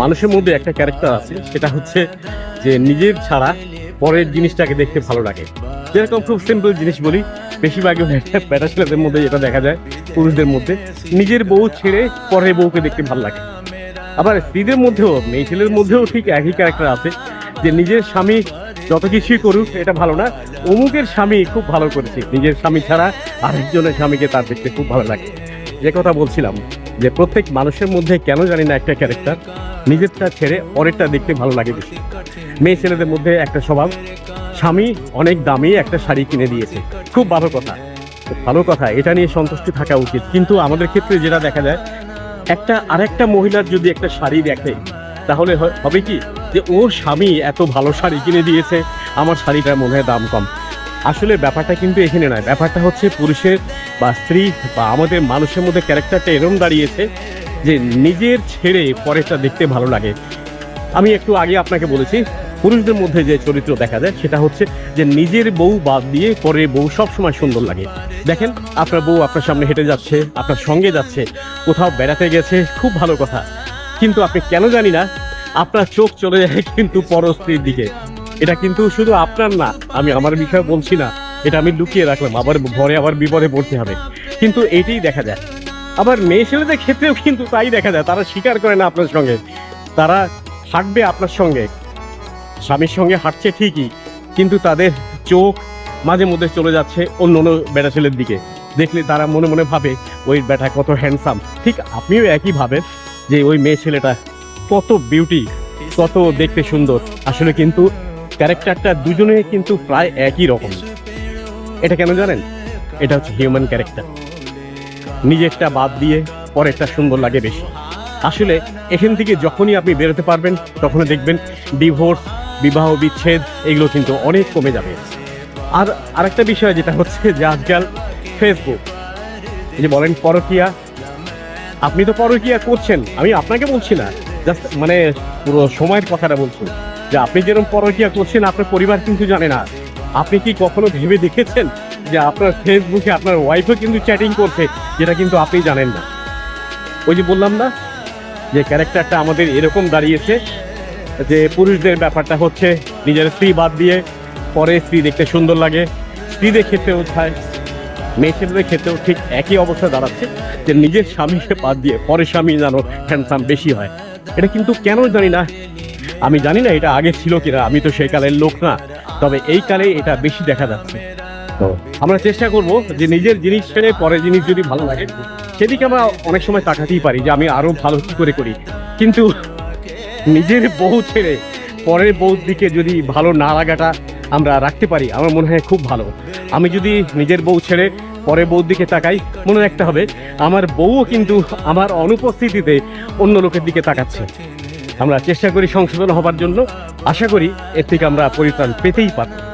মানুষের মধ্যে একটা ক্যারেক্টার আছে, সেটা হচ্ছে যে নিজের ছাড়া পরের জিনিসটাকে দেখতে ভালো লাগে। যেরকম খুব সিম্পল জিনিস বলি, বেশিরভাগই ব্যাটা ছেলেদের মধ্যে যেটা দেখা যায়, পুরুষদের মধ্যে, নিজের বউ ছেড়ে পরের বউকে দেখতে ভালো লাগে। আবার স্ত্রীদের মধ্যেও মেয়ে ছেলের মধ্যেও ঠিক একই ক্যারেক্টার আছে, যে নিজের স্বামী যত কিছুই করুক, এটা ভালো না, অমুকের স্বামী খুব ভালো করেছে, নিজের স্বামী ছাড়া আরেকজনের স্বামীকে তার দেখতে খুব ভালো লাগে। যে কথা বলছিলাম যে প্রত্যেক মানুষের মধ্যে কেন জানি না একটা ক্যারেক্টার নিজেরটা ছেড়ে পরেরটা দেখতে ভালো লাগে বেশি। মেয়ে ছেলেদের মধ্যে একটা স্বভাব, স্বামী অনেক দামি একটা শাড়ি কিনে দিয়েছে। খুব ভালো কথা ভালো কথা, এটা নিয়ে সন্তুষ্টি থাকা উচিত। কিন্তু আমাদের ক্ষেত্রে যেটা দেখা যায়, একটা আরেকটা মহিলার যদি একটা শাড়ি দেখে, তাহলে হবে কি? যে, ওর স্বামী এত ভালো শাড়ি কিনে দিয়েছে, আমার শাড়িটার মনে হয় দাম কম। আসলে ব্যাপারটা কিন্তু এখানে নয়। ব্যাপারটা হচ্ছে পুরুষের বা স্ত্রী বা আমাদের মানুষের মধ্যে ক্যারেক্টারটা এরম দাঁড়িয়েছে যে নিজের ছেড়ে পরেরটা দেখতে ভালো লাগে। আমি একটু আগে আপনাকে বলেছি, পুরুষদের মধ্যে যে চরিত্র দেখা যায় সেটা হচ্ছে যে নিজের বউ বাদ দিয়ে পরের বউ সবসময় সুন্দর লাগে। দেখেন, আপনার বউ আপনার সামনে হেঁটে যাচ্ছে, আপনার সঙ্গে যাচ্ছে, কোথাও বেড়াতে গেছে, খুব ভালো কথা। কিন্তু আপনি কেন জানি না, আপনার চোখ চলে যায় কিন্তু পরস্ত্রীর দিকে। এটা কিন্তু শুধু আপনার না, আমি আমার বিষয়ে বলছি না। এটা আমি লুকিয়ে রাখলাম, আবার ঘরে, আবার বিপদে পড়তে হবে। কিন্তু এটাই দেখা যায়। আবার মেয়ে ছেলেদের ক্ষেত্রেও কিন্তু তাই দেখা যায়, তারা স্বীকার করে না আপনার সঙ্গে। তারা হাঁটবে আপনার সঙ্গে। স্বামীর সঙ্গে হাঁটছে ঠিকই, কিন্তু তাদের চোখ মাঝে মধ্যে চলে যাচ্ছে অন্য অন্য বেটা ছেলের দিকে। দেখলে তারা মনে মনে ভাবে, ওই বেটা কত হ্যান্ডসাম ঠিক আপনিও একই ভাবেন যে ওই মেয়ে ছেলেটা কত বিউটি কত দেখতে সুন্দর। আসলে কিন্তু ক্যারেক্টারটা দুজনে কিন্তু প্রায় একই রকম। এটা কেন জানেন? এটা হচ্ছে হিউম্যান ক্যারেক্টার নিজেরটা বাদ দিয়ে পরেরটা সুন্দর লাগে বেশি। আসলে এখান থেকে যখনই আপনি বেরোতে পারবেন, তখনই দেখবেন ডিভোর্স বিবাহ বিচ্ছেদ, এগুলো কিন্তু অনেক কমে যাবে। আর আরেকটা বিষয় যেটা হচ্ছে যে আজকাল ফেসবুক যে বলেন পরকিয়া, আপনি তো পরকিয়া করছেন। আমি আপনাকে বলছি না জাস্ট মানে পুরো সময়ের কথাটা বলছি। যে আপনি যেরকম পরকিয়া করছেন, আপনার পরিবার কিন্তু জানে না। আপনি কি কখনো ভেবে দেখেছেন যে আপনার ফেসবুকে আপনার ওয়াইফও কিন্তু চ্যাটিং করছে, যেটা কিন্তু আপনি জানেন না? ওই যে বললাম না, যে ক্যারেক্টারটা আমাদের এরকম দাঁড়িয়েছে যে পুরুষদের ব্যাপারটা হচ্ছে নিজের স্ত্রী বাদ দিয়ে পরে স্ত্রী দেখতে সুন্দর লাগে, স্ত্রীদের ক্ষেত্রেও হয় মেয়ে ছেলেদের ক্ষেত্রেও ঠিক একই অবস্থা দাঁড়াচ্ছে, যে নিজের স্বামীকে বাদ দিয়ে পরের স্বামী যেন হ্যান্ডসাম বেশি হয়। এটা কিন্তু কেন জানি না আমি জানি না এটা আগে ছিল কিনা, আমি তো সেই কালের লোক না। তবে এই কালে এটা বেশি দেখা যাচ্ছে। তো আমরা চেষ্টা করব যে নিজের জিনিস ছেড়ে পরের জিনিস যদি ভালো লাগে, সেদিকে আমরা অনেক সময় তাকাতেই পারি যে আমি আরও ভালো কী করে করি। কিন্তু নিজের বউ ছেড়ে পরের বউর দিকে যদি ভালো না লাগাটা আমরা রাখতে পারি, আমার মনে হয় খুব ভালো। আমি যদি নিজের বউ ছেড়ে পরের বউর দিকে তাকাই, মনে রাখতে হবে, আমার বউও কিন্তু আমার অনুপস্থিতিতে অন্য লোকের দিকে তাকাচ্ছে। আমরা চেষ্টা করি সংশোধন হবার জন্য। আশা করি এর থেকে আমরা পরিত্রাণ পেতেই পারি